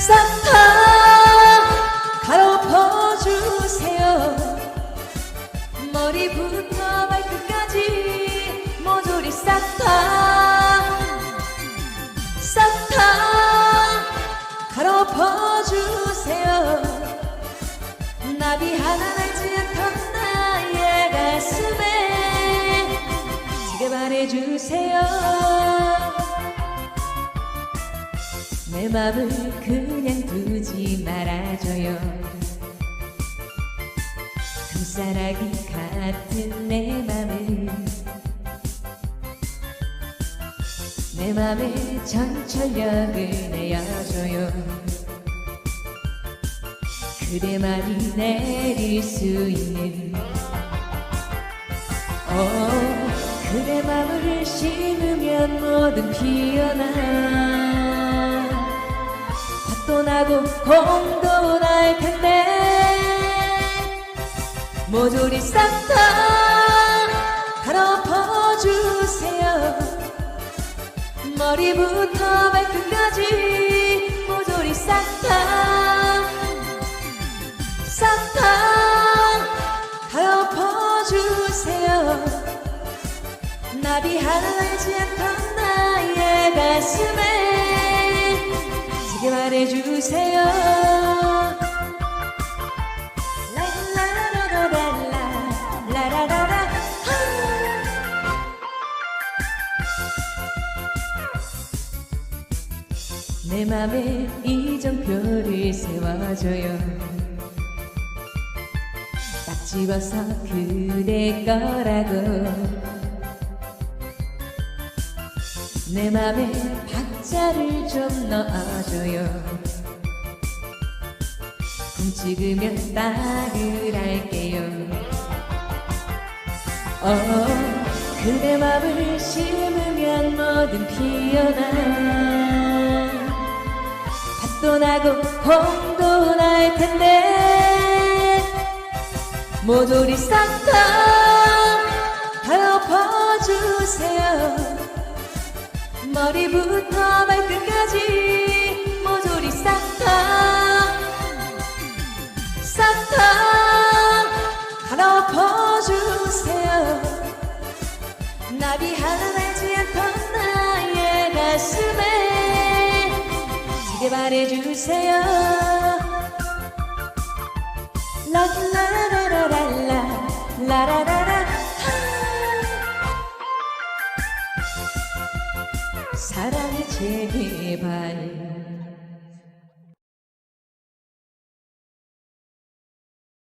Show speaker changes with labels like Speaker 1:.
Speaker 1: 싹다 가로퍼주세요. 머리부터 발끝까지 모조리 싹다싹 다 가로퍼주세요. 나비 하나 날지 않던 나의 가슴에. 지게 말해주세요 내 맘을 그냥 두지 말아줘요. 금사라기 같은 내 맘을 내 맘에 전철력을 내어줘요. 그대만이 내릴 수 있는 어, 그대 맘을 심으면 뭐든 피어나 밭도 나고 공도 날 텐데. 모조리 싹다 가로퍼주세요. 머리부터 발끝까지 모조리 싹다. 싹다 가로퍼주세요. 나비 하나 날지 않던 나의 가슴에 라라라라 내 맘에 이정표를 세워줘요. 딱 집어서 그대 거라고. 내 맘에 박 자를 좀 넣어줘요. 훔치으면 딱을 할게요. 어 그대 맘을 심으면 뭐든 피어나. 밭도 나고 공도 날 텐데. 모조리 싹다 가로퍼주세요 머리부터 발끝까지 모조리 싹 다. 싹 다. 가로퍼주세요. 나비 하나 날지 않던 나의 가슴에 지게 말해주세요. 라라라라라 라 라라라라 揭谛。